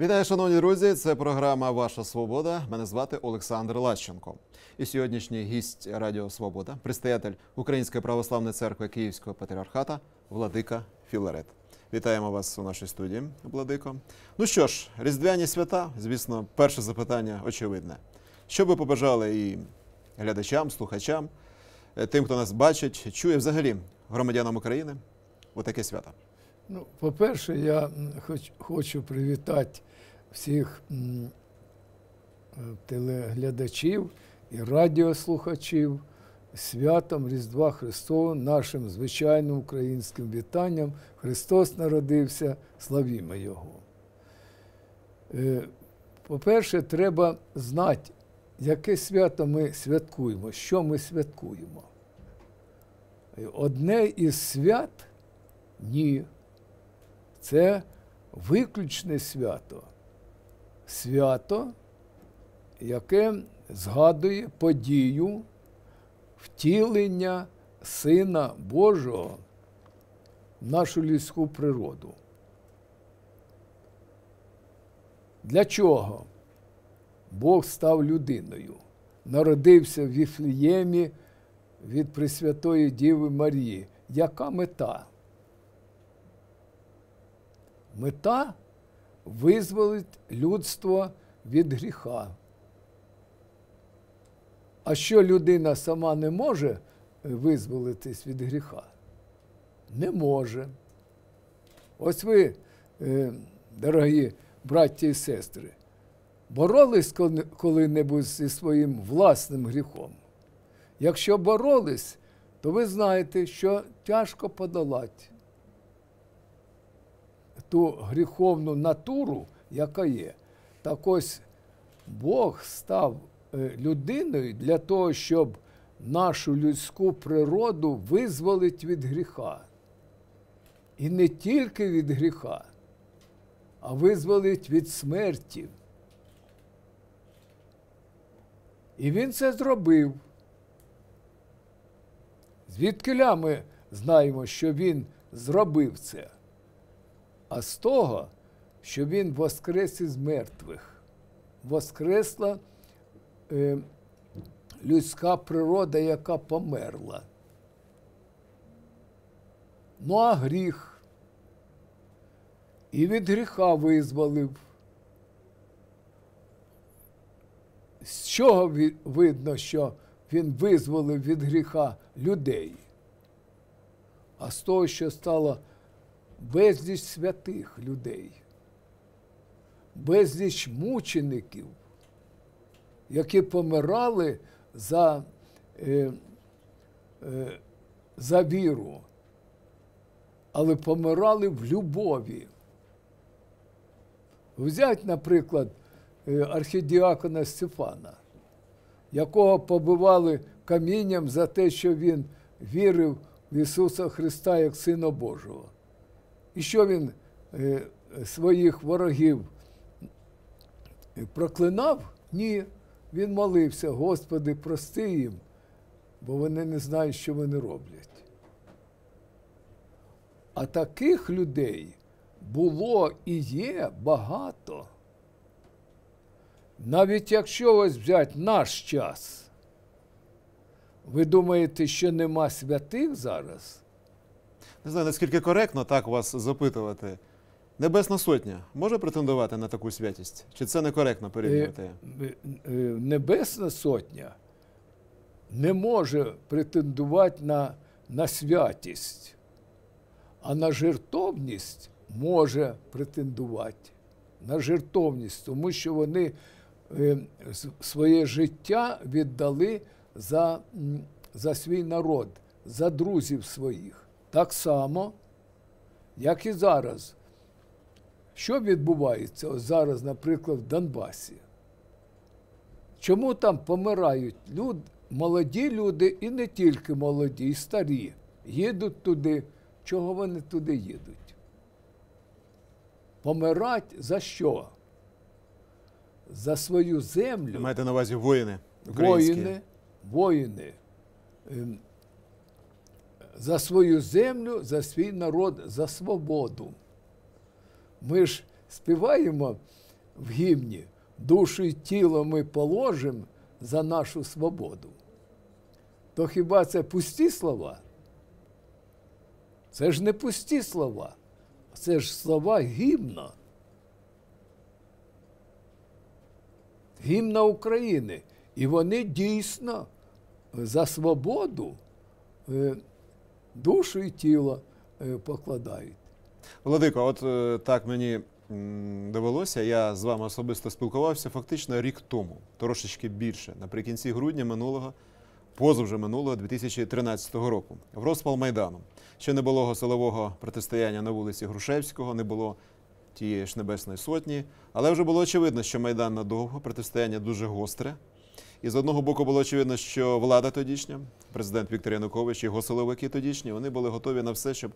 Вітаю, шановні друзі! Це програма Ваша Свобода. Мене звати Олександр Лащенко. І сьогоднішній гість Радіо Свобода, предстоятель Української православної церкви Київського патріархата Владика Філарет. Вітаємо вас у нашій студії, Владико. Ну що ж, різдвяні свята, звісно, перше запитання очевидне. Що би побажали і глядачам, слухачам, е, тим, хто нас бачить, чує взагалі громадянам України у таке свято? Ну, по-перше, я хоч, хочу привітати всіх е, телеглядачів і радіослухачів святом Різдва Христового, нашим звичайним українським вітанням. Христос народився, славімо Його. Е, По-перше, треба знати, яке свято ми святкуємо, що ми святкуємо. Е, Одне із свят ні. Це виключне свято. Свято, яке згадує подію втілення Сина Божого в нашу людську природу. Для чого Бог став людиною? Народився в Віфліємі від Пресвятої Діви Марії. Яка мета? Мета визволить людство від гріха. А що людина сама не може е, визволитись від гріха? Не може. Ось ви, е, дорогі браті і сестри, боролись коли- коли-небудь зі своїм власним гріхом. Якщо боролись, то ви знаєте, що тяжко подолати ту гріховну натуру, яка є. Так ось Бог став е, людиною для того, щоб нашу людську природу визволити від гріха. І не тільки від гріха, а визволить від смерті. І він це зробив. Звідкиля ми знаємо, що він зробив це? А з того, що він воскрес із мертвих. Воскресла е, людська природа, яка померла. Ну а гріх. І від гріха визволив. З чого видно, що він визволив від гріха людей? А з того, що стало безліч святих людей, безліч мучеників, які помирали за, е, е, за віру, але помирали в любові. Взять, наприклад, е, архідіакона Стефана, якого побивали камінням за те, що він вірив в Ісуса Христа як Сина Божого. І що він е, своїх ворогів проклинав? Ні. Він молився, Господи, прости їм, бо вони не знають, що вони роблять. А таких людей було і є багато. Навіть якщо ось взяти наш час, ви думаєте, що нема святих зараз? Не знаю, наскільки коректно так вас запитувати. Небесна сотня може претендувати на таку святість? Чи це некоректно порівнювати? Е, е, Небесна сотня не може претендувати на, на святість, а на жертовність може претендувати. На жертовність, тому що вони е, своє життя віддали за, за свій народ, за друзів своїх. Так само, як і зараз. Що відбувається ось зараз, наприклад, в Донбасі? Чому там помирають люд, молоді люди і не тільки молоді, і старі їдуть туди. Чого вони туди їдуть? Помирать за що? За свою землю. Маєте на увазі воїни українські? Воїни, воїни. За свою землю, за свій народ, за свободу. Ми ж співаємо в гімні душу і тіло ми положимо за нашу свободу. То хіба це пусті слова? Це ж не пусті слова, це ж слова гімна. Гімна України. І вони дійсно за свободу е, душу і тіло е, покладають. Владико, от е, так мені довелося. Я з вами особисто спілкувався фактично рік тому, трошечки більше, наприкінці грудня минулого, позавжди минулого 2013 року, в розпал Майдану. Ще не було силового протистояння на вулиці Грушевського, не було тієї ж Небесної Сотні, але вже було очевидно, що Майдан надовго, протистояння дуже гостре. І з одного боку було очевидно, що влада тодішня, президент Віктор Янукович, його силовики тодішні, вони були готові на все, щоб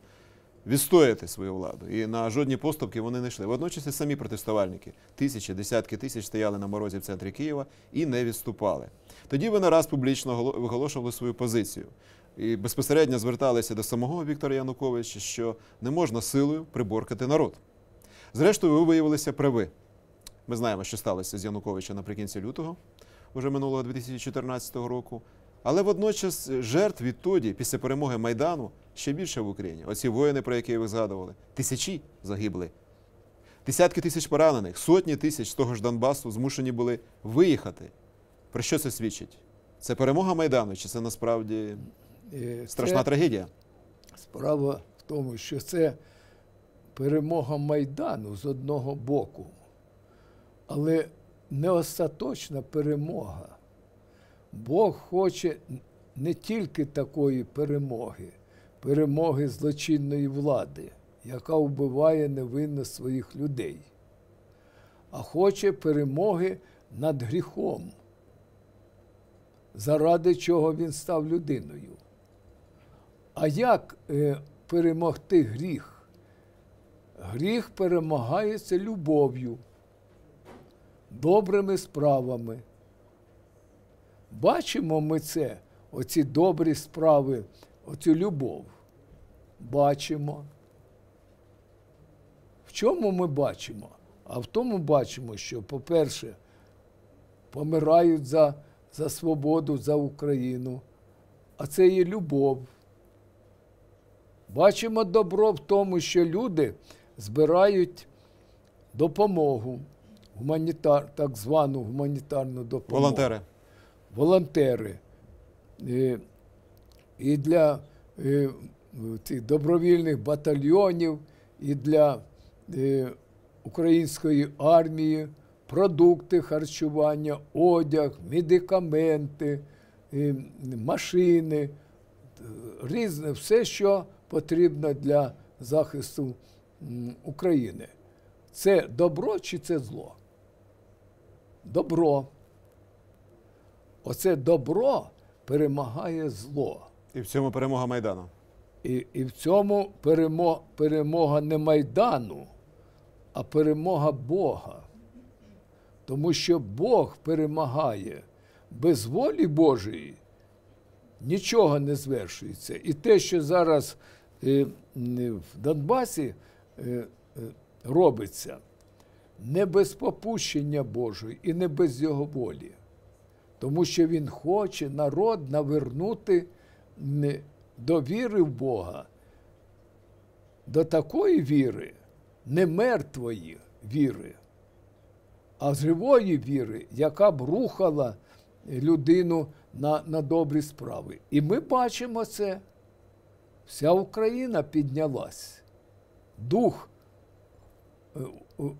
відстояти свою владу. І на жодні поступки вони не йшли. Водночас і самі протестувальники, тисячі, десятки тисяч стояли на морозі в центрі Києва і не відступали. Тоді вони раз публічно виголошували свою позицію. І безпосередньо зверталися до самого Віктора Януковича, що не можна силою приборкати народ. Зрештою, ви виявилися прави. Ми знаємо, що сталося з Януковичем наприкінці лютого, уже минулого 2014 року. Але водночас жертв відтоді, після перемоги Майдану, ще більше в Україні. Оці воїни, про які ви згадували, тисячі загибли. Десятки тисяч поранених, сотні тисяч з того ж Донбасу змушені були виїхати. Про що це свідчить? Це перемога Майдану, чи це насправді Е, страшна це трагедія? Справа в тому, що це перемога Майдану з одного боку, але не остаточна перемога. Бог хоче не тільки такої перемоги, перемоги злочинної влади, яка вбиває невинно своїх людей, а хоче перемоги над гріхом, заради чого він став людиною. А як е, перемогти гріх? Гріх перемагається любов'ю, добрими справами. Бачимо ми це, оці добрі справи, оцю любов. Бачимо. В чому ми бачимо? А в тому бачимо, що, по-перше, помирають за, за свободу, за Україну, а це є любов. Бачимо добро в тому, що люди збирають допомогу, гуманітар, так звану гуманітарну допомогу. Волонтери. Волонтери. І, і для е, цих добровільних батальйонів, і для е, української армії продукти харчування, одяг, медикаменти, е, машини, е, різне, все, що потрібно для захисту України. Це добро чи це зло? Добро. Оце добро перемагає зло. І в цьому перемога Майдану. І, і в цьому перемога, перемога не Майдану, а перемога Бога. Тому що Бог перемагає без волі Божої нічого не звершується. І те, що зараз е, в Донбасі е, е, робиться, не без попущення Божої і не без його волі. Тому що він хоче народ навернути до віри в Бога, до такої віри, не мертвої віри, а живої віри, яка б рухала людину на, на добрі справи. І ми бачимо це. Вся Україна піднялась. Дух е,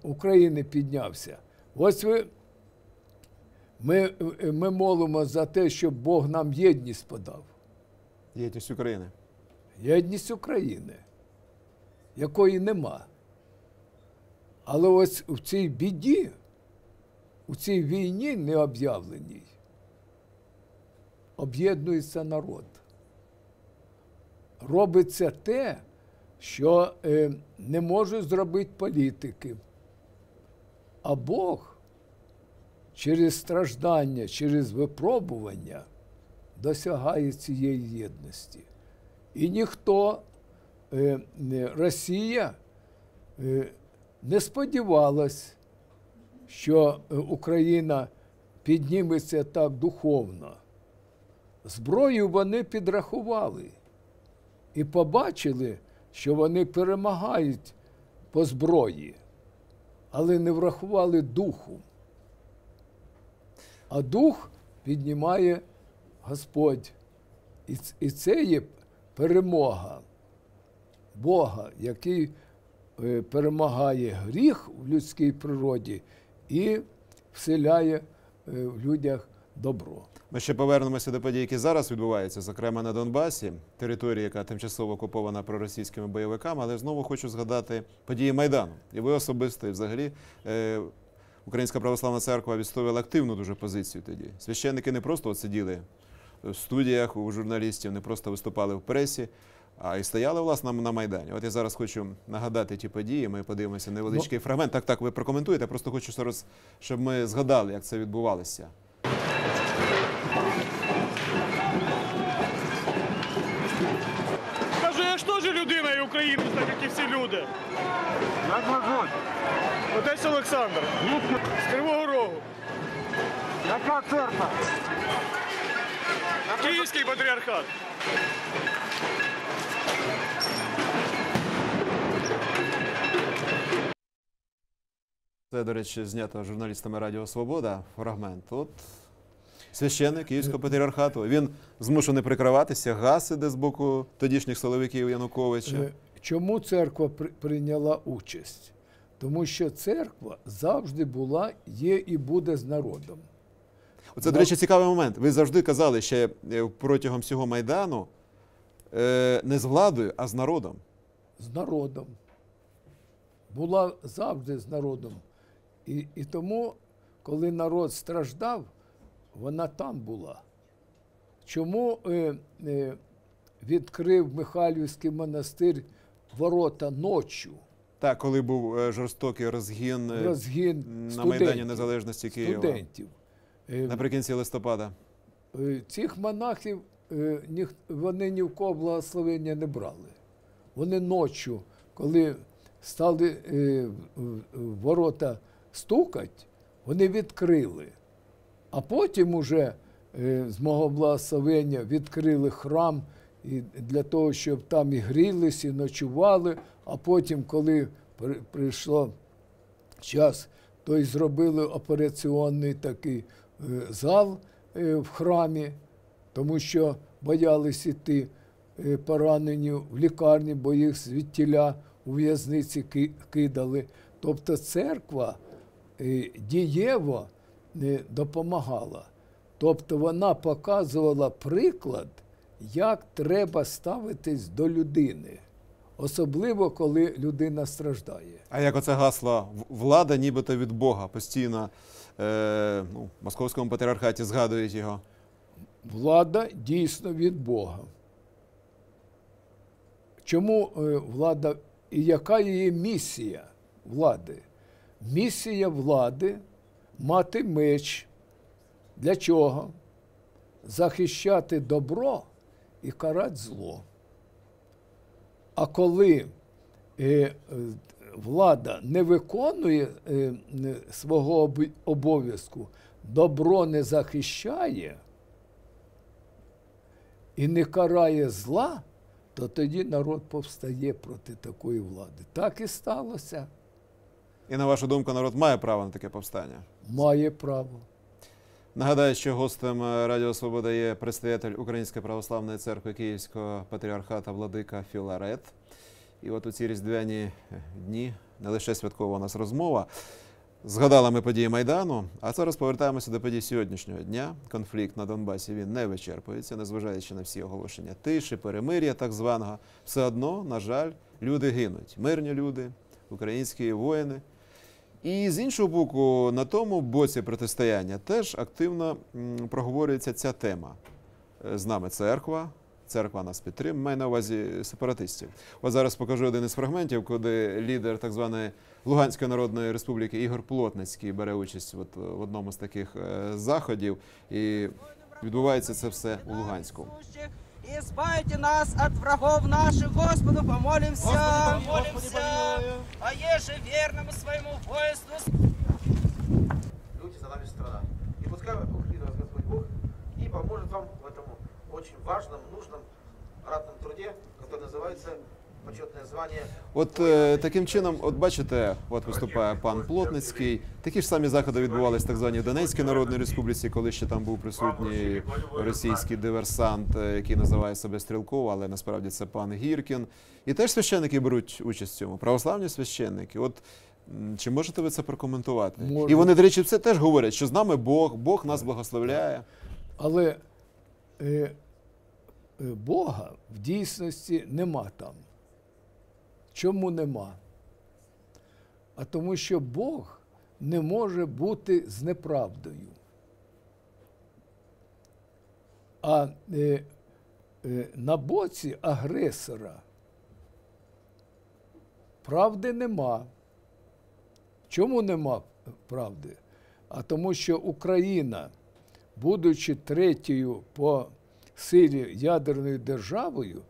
України піднявся. Ось ви, ми, ми молимо за те, щоб Бог нам єдність подав. Єдність України. Єдність України, якої нема. Але ось в цій біді, у цій війні необ'явленій, об'єднується народ. Робиться те, що е, не можуть зробити політики. А Бог через страждання, через випробування досягає цієї єдності. І ніхто, е, Росія е, не сподівалась, що е, Україна підніметься так духовно. Зброю вони підрахували і побачили, що вони перемагають по зброї, але не врахували духу. А дух піднімає Господь. І, це є перемога Бога, який е, перемагає гріх в людській природі і вселяє е, в людях добро. Ми ще повернемося до подій, які зараз відбуваються, зокрема на Донбасі, територія, яка тимчасово окупована проросійськими бойовиками. Але знову хочу згадати події Майдану. І ви особисто, і взагалі, е, Українська православна церква відстоювала активну дуже позицію тоді. Священники не просто от сиділи в студіях у журналістів, не просто виступали в пресі. А і стояли власне на майдані. От я зараз хочу нагадати ті події. Ми подивимося невеличкий фрагмент. Так, так, ви прокоментуєте. Я просто хочу зараз, щоб ми згадали, як це відбувалося. Людина і українець, так як і всі люди. Як вас звуть? Отець Олександр з Кривого Рогу, Яка церква? Київський патріархат. Це, до речі, знято журналістами Радіо Свобода. Фрагмент. От священник Київського патріархату. Він змушений прикриватися, газ іде з боку тодішніх силовиків Януковича. Е, Чому церква прийняла участь? Тому що церква завжди була, є і буде з народом. Оце, до речі, цікавий момент. Ви завжди казали ще е, протягом всього майдану е, не з владою, а з народом. з народом. Була завжди з народом. І, і тому, коли народ страждав, вона там була. Чому е, е, відкрив Михайлівський монастир ворота ночі? Так, коли був е, жорстокий розгін е, Розгін на Майдані Незалежності Києва студентів. Е, наприкінці листопада. Цих монахів вони ні в кого благословення не брали. Вони ночі, коли стали ворота стукати, вони відкрили. А потім уже е, з мого благословення відкрили храм і для того, щоб там і грілись, і ночували. А потім, коли при- прийшло час, то й зробили операційний такий е, зал е, в храмі, тому що боялись іти поранені в лікарні, бо їх звідтіля у в'язниці кидали. Тобто церква дієво допомагала. Тобто вона показувала приклад, як треба ставитись до людини, особливо коли людина страждає. А як оце гасло влада нібито від Бога постійно е, ну, в московському патріархаті згадують його. Влада дійсно від Бога. Чому е, влада і яка її місія влади? Місія влади мати меч. Для чого? Захищати добро і карати зло. А коли е, е, влада не виконує е, свого обов'язку, добро не захищає і не карає зла, то тоді народ повстає проти такої влади. Так і сталося. І на вашу думку, народ має право на таке повстання. Має право. Нагадаю, що гостем е, Радіо Свобода є предстоятель Української православної церкви Київського патріархата Владика Філарет. І от у ці різдвяні е, дні не лише святкова у нас розмова. Згадали ми події Майдану, а зараз повертаємося до подій сьогоднішнього дня. Конфлікт на Донбасі він не вичерпується, незважаючи на всі оголошення тиші, перемир'я так званого. Все одно, на жаль, люди гинуть. Мирні люди, українські воїни. І з іншого боку, на тому боці протистояння теж активно проговорюється ця тема. Е, З нами церква, церква нас підтримує, маю на увазі сепаратистів. От зараз покажу один із фрагментів, коли лідер так званої Луганської Народної Республіки Ігор Плотницький бере участь от в одному з таких е, заходів. І відбувається це все у Луганську. Избавьте нас от врагов наших, Господу помолимся. Господи, помолимся. А еже верному своему воинству. Люди за нашу страну. И пускай Бог вас Господь Бог и поможет вам в этом очень важном, нужном, ратном труде, который называется почетное звание От е, таким чином, от бачите, от виступає пан Плотницький. Такі ж самі заходи відбувалися в так званій Донецькій Народній Республіці, коли ще там був присутній російський диверсант, е, який називає себе Стрілков, але насправді це пан Гіркін. І теж священники беруть участь в цьому. Православні священники. От чи можете ви це прокоментувати? Можу. І вони, до речі, це теж говорять, що з нами Бог, Бог нас благословляє. Але е, е, Бога в дійсності нема там. Чому нема? А тому, що Бог не може бути з неправдою. А е, е, на боці агресора правди нема. Чому нема правди? А тому, що Україна, будучи третьою по силі ядерною державою,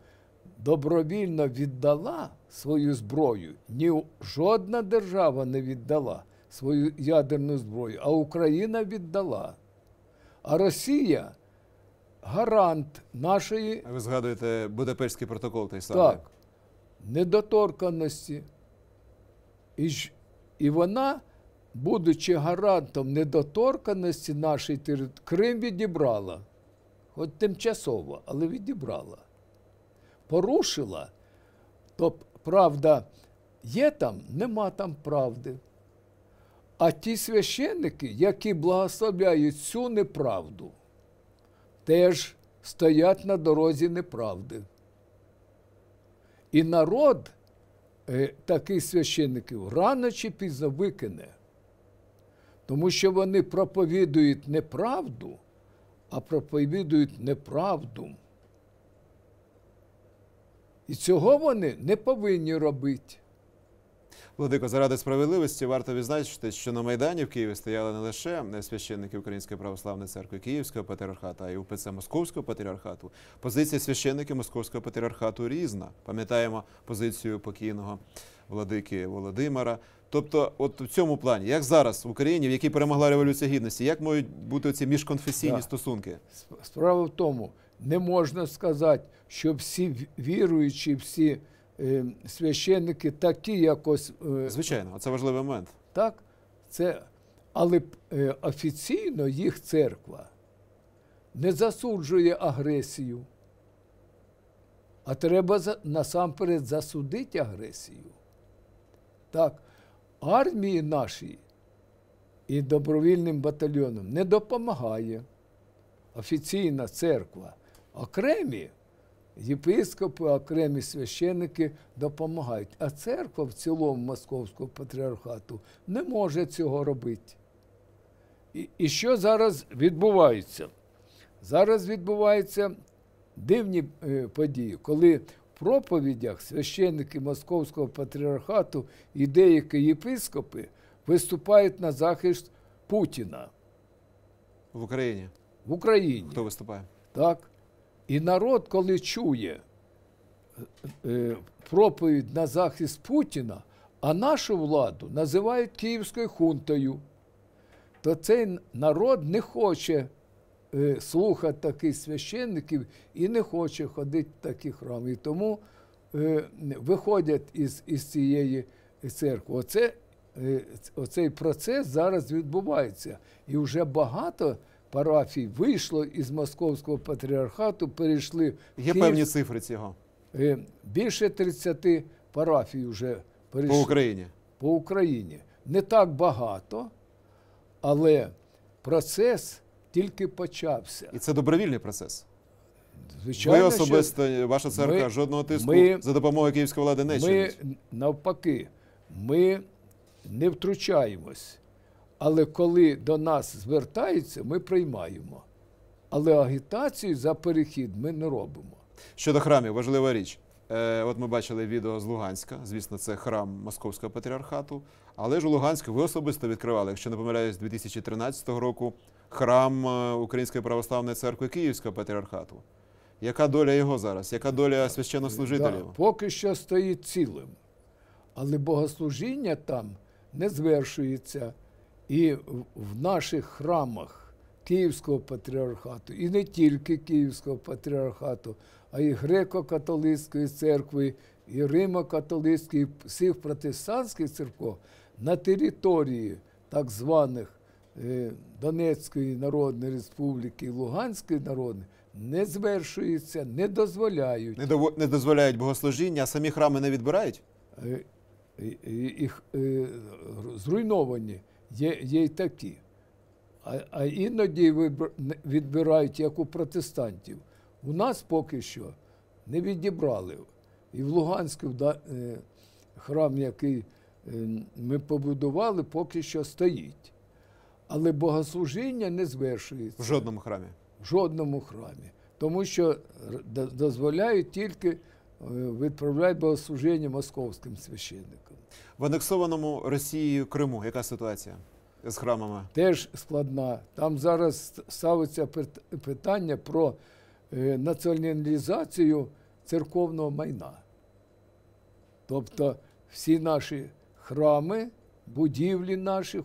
добровільно віддала свою зброю. Ні жодна держава не віддала свою ядерну зброю, а Україна віддала. А Росія гарант нашої А Ви згадуєте Будапештський протокол той самий. так, недоторканності. І, ж, і вона, будучи гарантом недоторканності нашої території, Крим відібрала, хоч тимчасово, але відібрала. Порушила, то правда є там, нема там правди. А ті священники, які благословляють цю неправду, теж стоять на дорозі неправди. І народ е, таких священників рано чи пізно викине, тому що вони проповідують неправду, а проповідують неправду. І цього вони не повинні робити. Владико, заради справедливості варто відзначити, що на Майдані в Києві стояли не лише священники Української православної церкви Київського патріархату, а й УПЦ Московського патріархату. Позиція священників Московського патріархату різна. Пам'ятаємо позицію покійного владики Володимира. Тобто, от в цьому плані, як зараз в Україні, в якій перемогла революція гідності, як можуть бути ці міжконфесійні Так. стосунки? Справа в тому, не можна сказати, що всі віруючі, всі е, священники такі якось. Е, Звичайно, це важливий момент. Так, це, але е, офіційно їх церква не засуджує агресію. А треба за, насамперед засудити агресію. Так, армії нашій і добровільним батальйонам не допомагає офіційна церква. Окремі єпископи, окремі священники допомагають. А церква в цілому Московського патріархату не може цього робити. І, і що зараз відбувається? Зараз відбуваються дивні е, події, коли в проповідях священники Московського патріархату і деякі єпископи виступають на захист Путіна В Україні в Україні. хто виступає? Так? І народ, коли чує е, проповідь на захист Путіна, а нашу владу називають Київською хунтою, то цей народ не хоче е, слухати таких священників і не хоче ходити в такі храми. І тому е, виходять із, із цієї церкви. Оце, оцей процес зараз відбувається. І вже багато парафій вийшло із Московського патріархату, перейшли в Є Київ- певні цифри цього Е, Більше 30 парафій вже перейшли по Україні. по Україні. Не так багато, але процес тільки почався. І це добровільний процес. Звичайно, Ви що особисто, ваша церква, ми- жодного тиску ми- за допомогою київської влади не ми навпаки, ми не втручаємось. Але коли до нас звертаються, ми приймаємо. Але агітацію за перехід ми не робимо. Щодо храмів, важлива річ. Е, от ми бачили відео з Луганська. Звісно, це храм Московського патріархату. Але ж у Луганську ви особисто відкривали, якщо не помиляюсь, 2013 року храм е, Української православної церкви Київського патріархату. Яка доля його зараз? Яка доля священнослужителів? Да, поки що стоїть цілим. Але богослужіння там не звершується. І в- наших храмах Київського патріархату, і не тільки Київського патріархату, а й греко-католицької церкви, і Римо-католицької, і всіх протестантських церков на території так званих е, Донецької Народної Республіки і Луганської Народної не звершується, не дозволяють. Не, дово- не дозволяють богослужіння, а самі храми не відбирають? Е, і- і- їх е, зруйновані, є, є й такі. А, а іноді відбирають, як у протестантів. У нас поки що не відібрали. І в Луганську да, е, храм, який е, ми побудували, поки що стоїть. Але богослужіння не звершується В жодному храмі. в жодному храмі. Тому що дозволяють тільки е, відправляти богослужіння московським священникам. В анексованому Росією Криму яка ситуація з храмами? Теж складна. Там зараз ставиться питання про е, націоналізацію церковного майна. Тобто всі наші храми, будівлі наші е,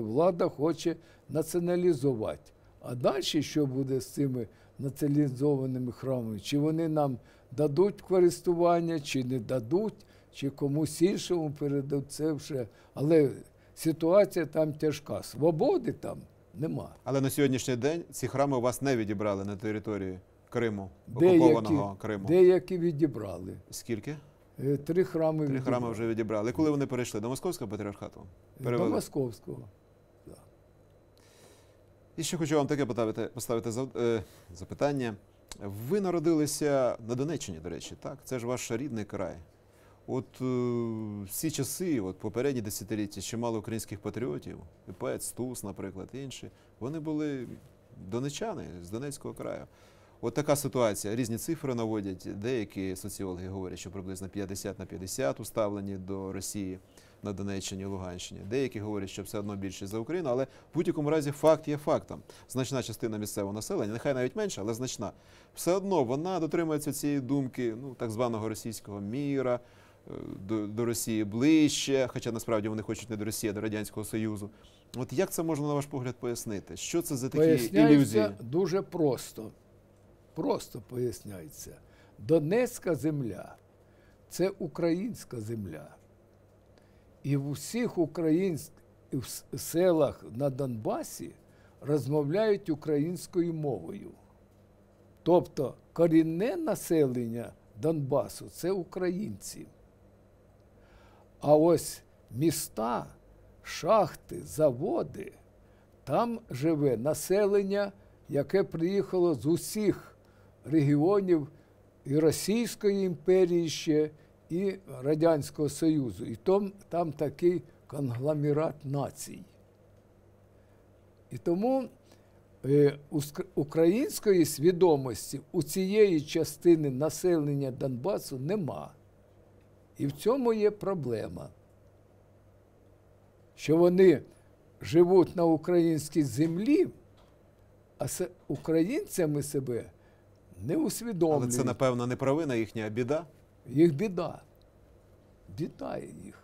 влада хоче націоналізувати. А далі що буде з цими націоналізованими храмами? Чи вони нам дадуть користування, чи не дадуть, чи комусь іншому передадуть це вже. Але ситуація там тяжка. Свободи там нема. Але на сьогоднішній день ці храми у вас не відібрали на території Криму, Деякі, окупованого Криму. деякі відібрали. Скільки? Е, Три храми Три відібрали. храми вже відібрали. Коли вони перейшли? До московського патріархату? До перевели? Московського. І ще хочу вам таке поставити, поставити е, запитання. Ви народилися на Донеччині, до речі, так? Це ж ваш рідний край. От е, всі часи, от попередні десятиліття, чимало українських патріотів, поет Стус, наприклад, інші, вони були донечани з Донецького краю. От така ситуація. Різні цифри наводять. Деякі соціологи говорять, що приблизно 50 на 50 уставлені до Росії на Донеччині Луганщині. Деякі говорять, що все одно більше за Україну, але в будь-якому разі факт є фактом. Значна частина місцевого населення, нехай навіть менша, але значна, все одно вона дотримується цієї думки, ну так званого російського міра, до, до Росії ближче, хоча насправді вони хочуть не до Росії, а до Радянського Союзу. От як це можна, на ваш погляд, пояснити? Що це за такі ілюзії? Дуже просто. Просто поясняється. Донецька земля це українська земля. І в усіх українських селах на Донбасі розмовляють українською мовою. Тобто корінне населення Донбасу це українці. А ось міста, шахти, заводи, там живе населення, яке приїхало з усіх регіонів і Російської імперії ще, і Радянського Союзу. І там, там такий конгломерат націй. І тому е, української свідомості у цієї частини населення Донбасу нема. І в цьому є проблема. Що вони живуть на українській землі, а українцями себе не Але це, напевно, не провина їхня, а біда. Їх біда. Біда їх.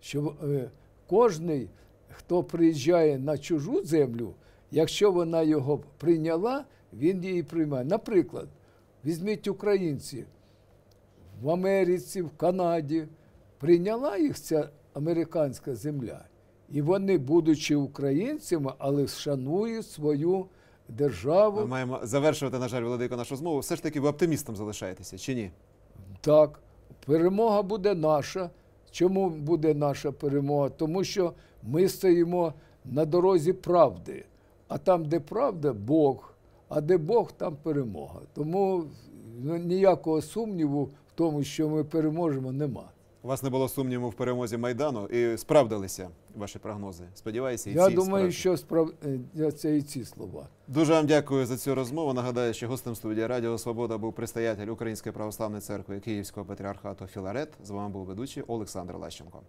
Що е, кожний, хто приїжджає на чужу землю, якщо вона його прийняла, він її приймає. Наприклад, візьміть українці в Америці, в Канаді, прийняла їх ця американська земля. І вони, будучи українцями, але шанують свою державу. Ми маємо завершувати, на жаль, Володико, нашу розмову. Все ж таки, ви оптимістом залишаєтеся, чи ні? Так, перемога буде наша. Чому буде наша перемога? Тому що ми стоїмо на дорозі правди. А там, де правда, Бог, а де Бог, там перемога. Тому ну, ніякого сумніву тому, що ми переможемо, нема. У вас не було сумніву в перемозі Майдану і справдилися ваші прогнози. Сподіваюся, і Я ці думаю, справді. що справдяться і ці слова. Дуже вам дякую за цю розмову. Нагадаю, що гостем студії Радіо Свобода був предстоятель Української православної церкви Київського патріархату Філарет. З вами був ведучий Олександр Лащенко.